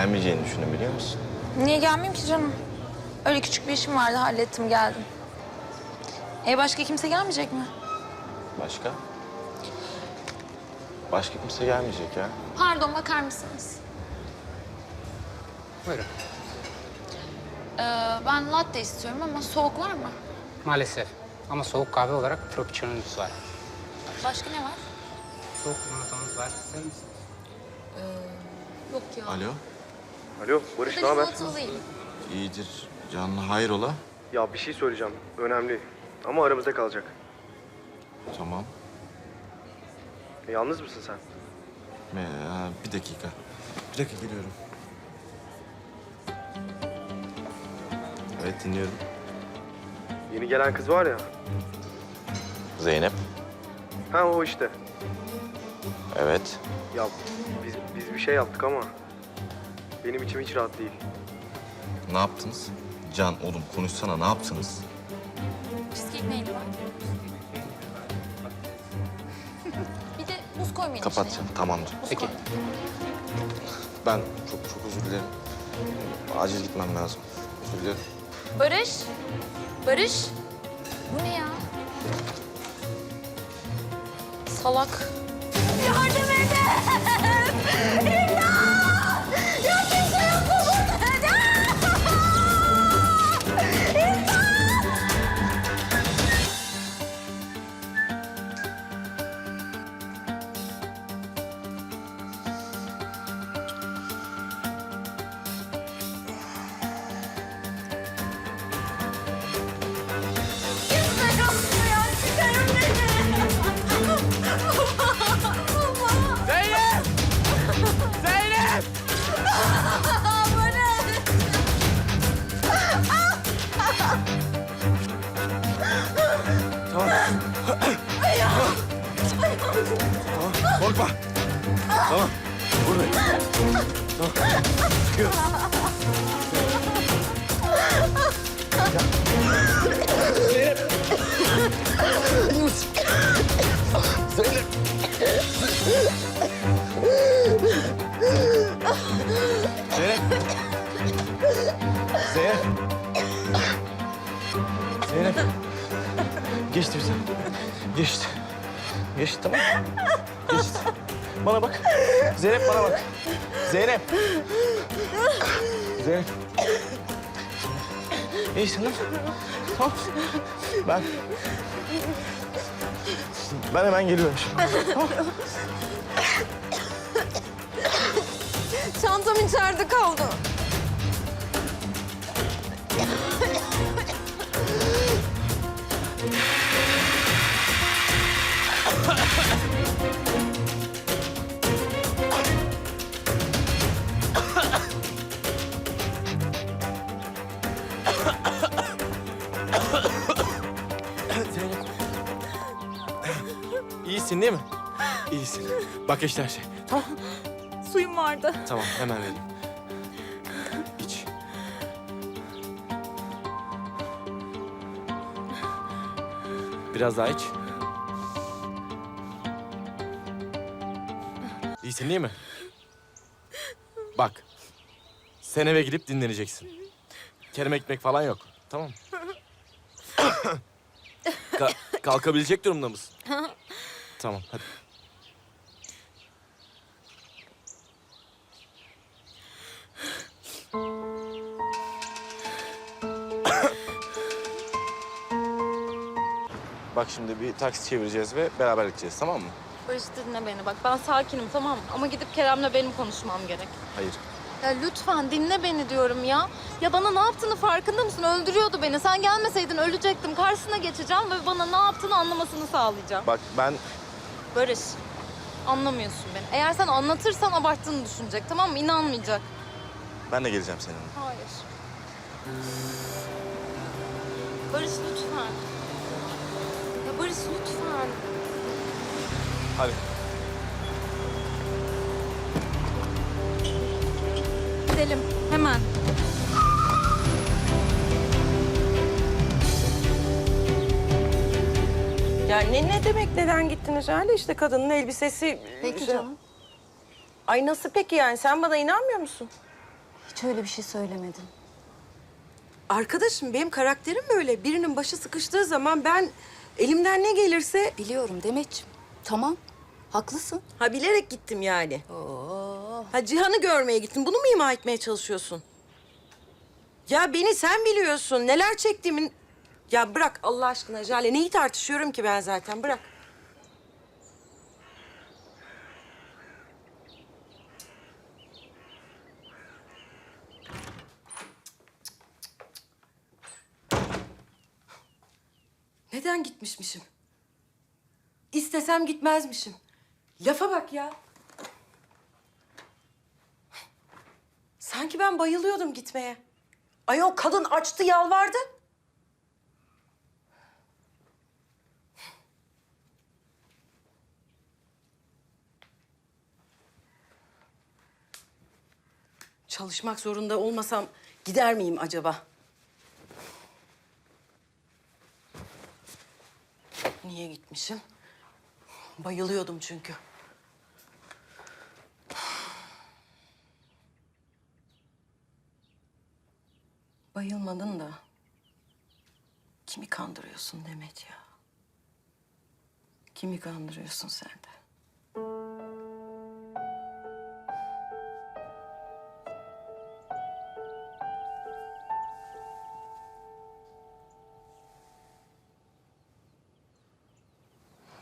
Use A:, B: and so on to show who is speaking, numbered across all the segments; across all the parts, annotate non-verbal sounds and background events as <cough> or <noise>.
A: gelmeyeceğini düşündüm biliyor musun?
B: Niye gelmeyeyim ki canım? Öyle küçük bir işim vardı hallettim geldim. E başka kimse gelmeyecek mi?
A: Başka? Başka kimse gelmeyecek ya.
B: Pardon bakar mısınız?
C: Buyurun.
B: Ee, ben latte istiyorum ama soğuk var mı?
C: Maalesef. Ama soğuk kahve olarak frappuccino'nuz var.
B: Başka ne var?
C: Soğuk limonatamız var. İster misiniz?
B: Yok ya.
A: Alo.
D: Alo Barış ne haber?
A: İyidir. Canlı hayrola?
D: Ya bir şey söyleyeceğim. Önemli. Ama aramızda kalacak.
A: Tamam.
D: E, yalnız mısın sen?
A: Ee, bir dakika. Bir dakika geliyorum. Evet dinliyorum.
D: Yeni gelen kız var ya.
A: Zeynep.
D: Ha o işte.
A: Evet.
D: Ya biz, biz bir şey yaptık ama benim içim hiç rahat değil.
A: Ne yaptınız? Can oğlum konuşsana ne yaptınız?
B: Cheesecake neydi var? bir de buz koymayın
A: Kapat
B: içine.
A: sen tamamdır.
B: Buz
C: Peki.
B: koy.
A: Ben çok çok özür dilerim. Acil gitmem lazım. Özür dilerim.
B: Barış. Barış. Bu ne ya? Salak. Yardım edin!
A: Korkma. Tamam. Buradayım. Tamam. Çıkıyoruz. Zeynep. Zeynep. Geçti tamam. Geçti. Bana bak. Zeynep bana bak. Zeynep. Zeynep. İyisin değil? Tamam. Ben... Ben hemen geliyorum şimdi.
B: Çantam içeride kaldı.
A: İyisin değil mi? İyisin. Bak işte her şey. Tamam.
B: Suyum vardı.
A: Tamam hemen vereyim. İç. Biraz daha iç. İyisin değil mi? Bak. Sen eve gidip dinleneceksin. Kerem ekmek falan yok. Tamam mı? <coughs> Ka- kalkabilecek durumda mısın? <laughs> tamam hadi. Bak şimdi bir taksi çevireceğiz ve beraber gideceğiz tamam mı?
E: Barış dinle beni bak. Ben sakinim tamam mı? Ama gidip Kerem'le benim konuşmam gerek.
A: Hayır.
E: Ya lütfen dinle beni diyorum ya. Ya bana ne yaptığını farkında mısın? Öldürüyordu beni. Sen gelmeseydin ölecektim. Karşısına geçeceğim ve bana ne yaptığını anlamasını sağlayacağım.
A: Bak ben
E: Barış, anlamıyorsun beni. Eğer sen anlatırsan abarttığını düşünecek tamam mı? İnanmayacak.
A: ben de geleceğim seninle.
E: Hayır. Barış lütfen. Ya Barış lütfen.
A: Hadi.
E: Gidelim hemen.
F: Ya ne, ne demek neden gittiniz öyle işte kadının elbisesi...
E: Peki
F: şey-
E: canım.
F: Ay nasıl peki yani sen bana inanmıyor musun?
B: Hiç öyle bir şey söylemedin.
F: Arkadaşım benim karakterim böyle. Birinin başı sıkıştığı zaman ben elimden ne gelirse...
G: Biliyorum Demetciğim. Tamam. Haklısın.
F: Ha bilerek gittim yani. Ha Cihan'ı görmeye gittim. Bunu mu ima etmeye çalışıyorsun? Ya beni sen biliyorsun. Neler çektiğimin... Ya bırak Allah aşkına Jale. Neyi tartışıyorum ki ben zaten? Bırak. Neden gitmişmişim? İstesem gitmezmişim. Lafa bak ya. Sanki ben bayılıyordum gitmeye. Ay o kadın açtı yalvardı. Çalışmak zorunda olmasam gider miyim acaba? Niye gitmişim? Bayılıyordum çünkü. Bayılmadın da kimi kandırıyorsun Demet ya? Kimi kandırıyorsun sen de?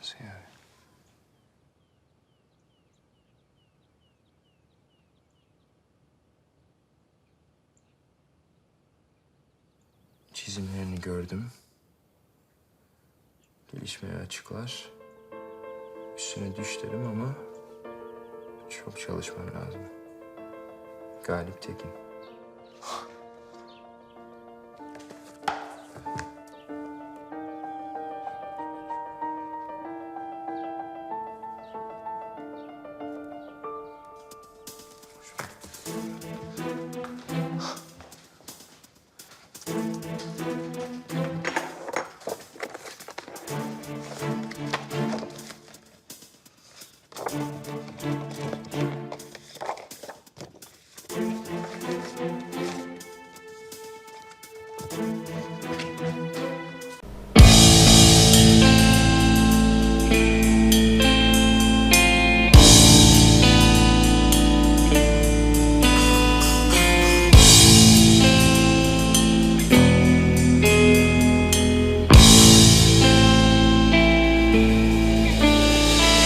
D: Nasıl yani? Çizimlerini gördüm. Gelişmeye açıklar. Üstüne düş derim ama çok çalışmam lazım. Galip Tekin. Thank you.